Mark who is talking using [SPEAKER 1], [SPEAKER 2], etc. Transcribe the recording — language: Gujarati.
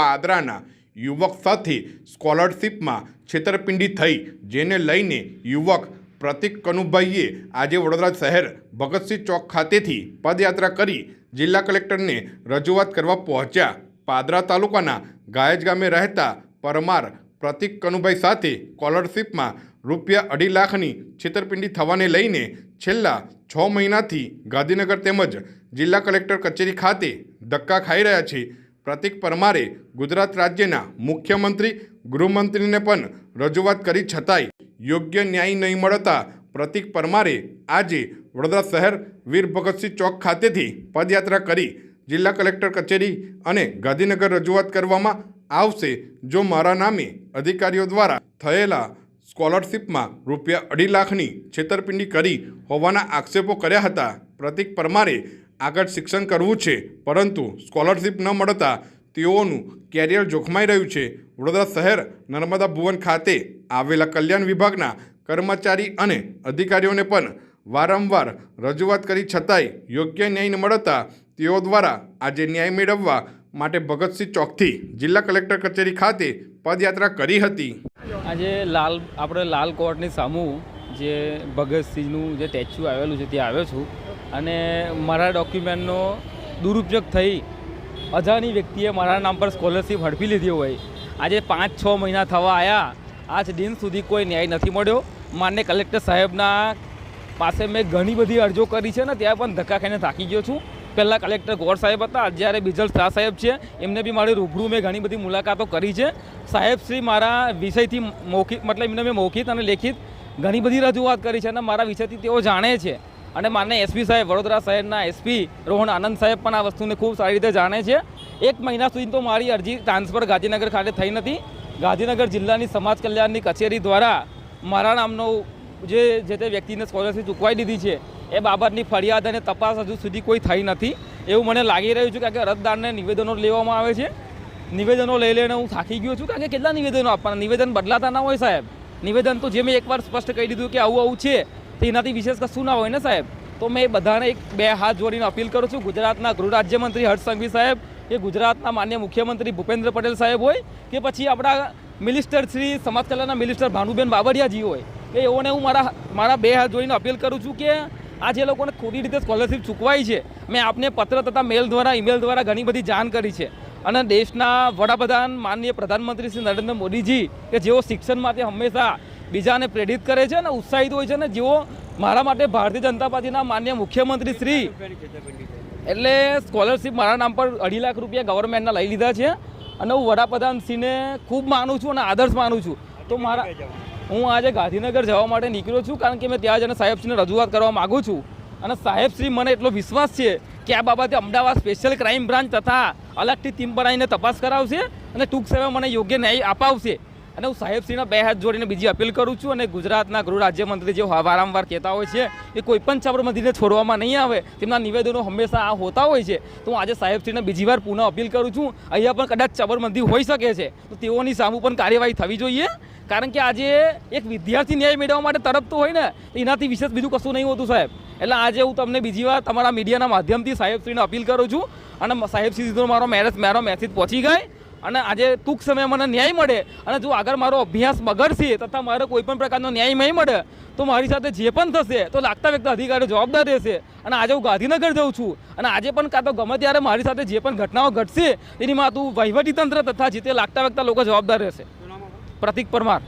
[SPEAKER 1] પાદરાના યુવક સાથે સ્કોલરશીપમાં છેતરપિંડી થઈ, જેને લઈને યુવક પ્રતિક કનુભાઈએ આજે વડોદરા શહેર ભગતસિંહ ચોક ખાતેથી પદયાત્રા કરી જિલ્લા કલેક્ટરને રજૂઆત કરવા પહોંચ્યા. પાદરા તાલુકાના ગાયજ ગામે રહેતા પરમાર પ્રતિક કનુભાઈ સાથે સ્કોલરશીપમાં રૂપિયા અઢી લાખની છેતરપિંડી થવાને લઈને છેલ્લા છ મહિનાથી ગાંધીનગર તેમજ જિલ્લા કલેક્ટર કચેરી ખાતે ધક્કા ખાઈ રહ્યા છે. પ્રતિક પરમારે ગુજરાત રાજ્યના મુખ્યમંત્રી, ગૃહમંત્રીને પણ રજૂઆત કરી છતાંય યોગ્ય ન્યાય નહીં મળતા પ્રતિક પરમારે આજે વડોદરા શહેર વીર ભગતસિંહ ચોક ખાતેથી પદયાત્રા કરી જિલ્લા કલેક્ટર કચેરી અને ગાંધીનગર રજૂઆત કરવામાં આવશે. જો મારા નામે અધિકારીઓ દ્વારા થયેલા સ્કોલરશીપમાં રૂપિયા અઢી લાખની છેતરપિંડી કરી હોવાના આક્ષેપો કર્યા હતા, પ્રતિક પરમારે આગળ શિક્ષણ કરવું છે. પરંતુ સ્કોલરશિપ ન મળતા તેઓનું કેરિયર જોખમાઈ રહ્યું છે. વડોદરા શહેર નર્મદા ભુવન ખાતે આવેલા કલ્યાણ વિભાગના કર્મચારી અને અધિકારીઓને પણ વારંવાર રજૂઆત કરી છતાંય યોગ્ય ન્યાય ન મળતા તેઓ દ્વારા આજે ન્યાય મેળવવા માટે ભગતસિંહ ચોકથી જિલ્લા કલેક્ટર કચેરી ખાતે પદયાત્રા કરી હતી.
[SPEAKER 2] આજે લાલ, આપણે લાલ કોર્ટની સામું જે ભગતસિંહનું જે સ્ટેચ્યુ આવેલું છે, ત્યાં આવ્યો છું. અને મારા ડોક્યુમેન્ટનો દુરુપયોગ થઈ અજાણી વ્યક્તિએ મારા નામ પર સ્કોલરશીપ હડપી લીધી હોય. આજે પાંચ છ મહિના થવા આવ્યા આજ દિન સુધી કોઈ ન્યાય નથી મળ્યો. માન્ય કલેક્ટર સાહેબના પાસે મેં ઘણી બધી અરજો કરી છે ને ત્યાં પણ ધક્કા ખાઈને થાકી ગયો છું. પહેલાં કલેક્ટર ગોર સાહેબ હતા જ્યારે બિજલ શાહ સાહેબ છે, એમને બી મારી રૂબરૂ મેં ઘણી બધી મુલાકાતો કરી છે. સાહેબ શ્રી મારા વિષયથી મૌખિક, મતલબ એમને મેં મૌખિક અને લેખિત ઘણી બધી રજૂઆત કરી છે અને મારા વિષયથી તેઓ જાણે છે. અને માન્ય એસપી સાહેબ, વડોદરા શહેરના એસપી રોહન આનંદ સાહેબ પણ આ વસ્તુને ખૂબ સારી રીતે જાણે છે. એક મહિના સુધી તો મારી અરજી ટ્રાન્સફર ગાંધીનગર ખાતે થઈ નથી. ગાંધીનગર જિલ્લાની સમાજ કલ્યાણની કચેરી દ્વારા મારા નામનો જે જે તે વ્યક્તિને સ્કોલરશીપ ચૂકવાઈ દીધી છે, એ બાબતની ફરિયાદ અને તપાસ હજુ સુધી કોઈ થઈ નથી. એવું મને લાગી રહ્યું છે કારણ કે અરજદારને નિવેદનો લેવામાં આવે છે. નિવેદનો લઈ લઈને હું થાકી ગયો છું કારણ કે કેટલા નિવેદનો આપવાના? નિવેદન બદલાતા ના હોય સાહેબ. નિવેદન તો જે મેં એકવાર સ્પષ્ટ કહી દીધું કે આવું આવું છે. તો એનાથી વિશેષ કશું ના હોય ને સાહેબ? તો મેં બધાને એક બે હાથ જોડીને અપીલ કરું છું, ગુજરાતના ગૃહ રાજ્યમંત્રી હર્ષ સંઘવી સાહેબ, કે ગુજરાતના માન્ય મુખ્યમંત્રી ભૂપેન્દ્ર પટેલ સાહેબ હોય, કે પછી આપણા મિનિસ્ટર શ્રી સમાજ કલ્યાણના મિનિસ્ટર ભાનુબેન બાબરિયાજી હોય, કે એઓને હું મારા મારા બે હાથ જોઈને અપીલ કરું છું કે આ જે લોકોને ખોટી રીતે સ્કોલરશીપ ચૂકવાઈ છે, મેં આપને પત્ર તથા મેલ દ્વારા ઈમેલ દ્વારા ઘણી બધી જાણ કરી છે. અને દેશના વડાપ્રધાન માનનીય પ્રધાનમંત્રી શ્રી નરેન્દ્ર મોદીજી, કે જેઓ શિક્ષણ માટે હંમેશા બીજાને પ્રેરિત કરે છે અને ઉત્સાહિત હોય છે ને જેઓ મારા માટે ભારતીય જનતા પાર્ટીના માન્ય મુખ્યમંત્રી શ્રી એટલે સ્કોલરશીપ મારા નામ પર અઢી લાખ રૂપિયા ગવર્મેન્ટના લઈ લીધા છે અને હું વડાપ્રધાનશ્રીને ખૂબ માનું છું અને આદર્શ માનું છું. તો મારા હું આજે ગાંધીનગર જવા માટે નીકળ્યો છું કારણ કે મેં ત્યાં જઈને સાહેબશ્રીને રજૂઆત કરવા માગું છું. અને સાહેબશ્રી મને એટલો વિશ્વાસ છે કે આ બાબતે અમદાવાદ સ્પેશિયલ ક્રાઇમ બ્રાન્ચ તથા અલગથી ટીમ બનાવીને તપાસ કરાવશે અને ટૂંક સમયમાં મને યોગ્ય ન્યાય અપાવશે. અને હું સાહેબશ્રીના બે હાથ જોડીને બીજી અપીલ કરું છું અને ગુજરાતના ગૃહ રાજ્યમંત્રી જે વારંવાર કહેતા હોય છે, એ કોઈ પણ સાબરમતીને છોડવામાં નહીં આવે, તેમના નિવેદનો હંમેશા આ હોતા હોય છે. તો હું આજે સાહેબશ્રીને બીજી વાર પુનઃ અપીલ કરું છું, અહીંયા પણ કદાચ સાબરમતી હોઈ શકે છે. તો તેઓની સામે પણ કાર્યવાહી થવી જોઈએ, કારણ કે આજે એક વિદ્યાર્થી ન્યાય મેળવવા માટે તરફતો હોય ને એનાથી વિશેષ બીજું કશું નહીં હોતું સાહેબ. એટલે આજે હું તમને બીજી વાર તમારા મીડિયાના માધ્યમથી સાહેબશ્રીને અપીલ કરું છું, અને સાહેબશ્રી સીધો મારો મેરેજ મારો મેસેજ પહોંચી ગઈ. અને આજે ટૂંક સમયે મને ન્યાય મળે. અને જો આગળ મારો અભ્યાસ બગડશે તથા મારે કોઈ પણ પ્રકારનો ન્યાય નહીં મળે, તો મારી સાથે જે પણ થશે, તો લાગતા વ્યક્ત અધિકારીઓ જવાબદાર રહેશે. અને આજે હું ગાંધીનગર જઉં છું. અને આજે પણ કાં તો ગમે ત્યારે મારી સાથે જે પણ ઘટનાઓ ઘટશે, તેની માં તું વહીવટી તંત્ર તથા જે તે લાગતા વ્યક્ત લોકો જવાબદાર રહેશે. પ્રતિક પરમાર.